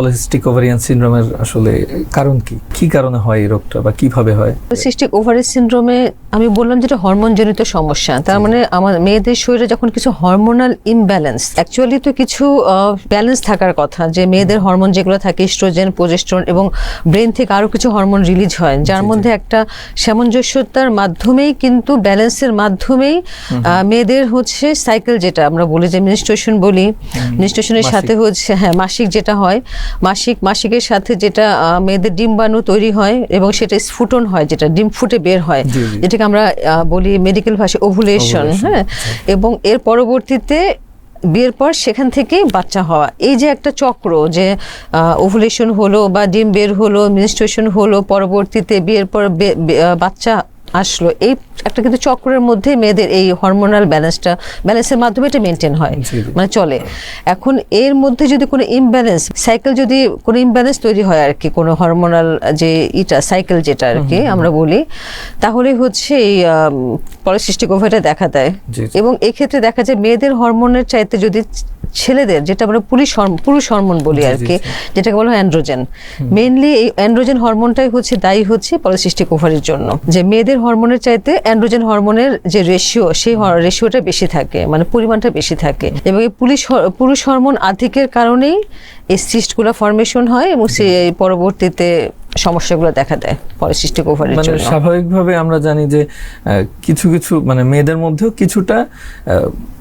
Polycystic ovarian সিনড্রোমের আসলে কারণ কি? কি কারণে হয় এই রোগটা বা কীভাবে হয়? পলিসিস্টিক ওভারি সিনড্রোমে আমি বললাম যেটা হরমোন জনিত সমস্যা তার মানে আমার মেয়েদের শরীরে যখন কিছু হরমোনাল ইমব্যালেন্স অ্যাকচুয়ালি তো কিছু ব্যালেন্স থাকার কথা যে মেয়েদের হরমোন যেগুলো থাকে ইস্ট্রোজেন প্রোজেস্ট্রন এবং ব্রেন থেকে আরও কিছু হরমোন রিলিজ হয় যার। মধ্যে একটা সামঞ্জস্যতার মাধ্যমেই কিন্তু ব্যালেন্সের মাধ্যমেই মেয়েদের হচ্ছে সাইকেল যেটা আমরা বলি যে মিনিস্ট্রেশন বলি মিনিস্ট্রেশনের। সাথে হচ্ছে হ্যাঁ মাসিক যেটা হয় মাসিক মাসিকের সাথে যেটা মেয়েদের ডিম্বাণু তৈরি হয় এবং সেটা স্ফুটন হয় যেটা ডিম ফুটে বের হয়। যেটাকে আমরা বলি মেডিকেল ভাষায় ওভুলেশন হ্যাঁ? এবং এর পরবর্তীতে বিয়ের পর সেখান থেকেই বাচ্চা হওয়া। এই যে একটা চক্র যে ওভুলেশন হলো বা ডিম বের হলো মিনিস্ট্রেশন হলো পরবর্তীতে বিয়ের পর বাচ্চা আসলো। এই একটা কিন্তু চক্রের মধ্যে মেয়েদের এই হরমোনাল ব্যালেন্সটা ব্যালেন্সের মাধ্যমে এটা মেনটেন হয়। মানে চলে। এখন এর মধ্যে যদি কোনো ইমব্যালেন্স সাইকেল যদি কোনো ইমব্যালেন্স তৈরি হয় আর কি কোনো হরমোনাল যে ইটা সাইকেল যেটা আর কি আমরা বলি তাহলে হচ্ছে এই পলিসিস্টিক ওভারটা দেখা দেয়। এবং এক্ষেত্রে দেখা যায় মেয়েদের হরমোনের চাইতে যদি ছেলেদের যেটা আমরা পুলিশ পুরুষ হরমোন বলি আর কি যেটাকে বলা হয় অ্যান্ড্রোজেন মেইনলি এই অ্যান্ড্রোজেন হরমোনটাই হচ্ছে দায়ী হচ্ছে পলিসিস্টিক ওভারির জন্য। যে মেয়েদের হরমোনের চাইতে অ্যান্ড্রোজেন হরমোনের যে রেশিও সেই রেশিওটা বেশি থাকে মানে পরিমাণটা বেশি থাকে। এবং এই পুলিশ পুরুষ হরমোন আধিকের কারণেই এই সিস্টগুলো ফর্মেশন হয় এবং সে পরবর্তীতে সমস্যাগুলো দেখা দেয় পলিসিস্টিক ওভারির মানে জন্য স্বাভাবিকভাবে আমরা জানি যে কিছু কিছু মানে মেয়েদের মধ্যেও কিছুটা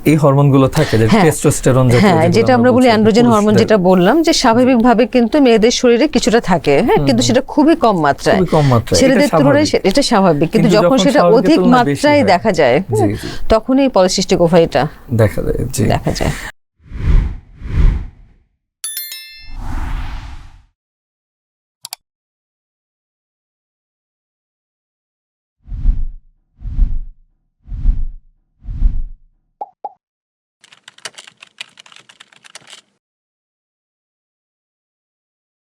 এই হরমোনগুলো থাকে যে হ্যাঁ। টেস্টোস্টেরন জাতীয় হ্যাঁ যেটা আমরা বলি অ্যান্ড্রোজেন হরমোন যেটা বললাম যে স্বাভাবিকভাবে কিন্তু মেয়েদের শরীরে কিছুটা থাকে হ্যাঁ কিন্তু সেটা খুবই কম মাত্রায় খুবই কম মাত্রায়। এটা ছেলেদের তুলনায় স্বাভাবিক। এটা স্বাভাবিক কিন্তু যখন সেটা অধিক মাত্রায় দেখা যায় হ্যাঁ। তখনই পলিসিস্টিক ওভারিটা দেখা যায় দেখা যায়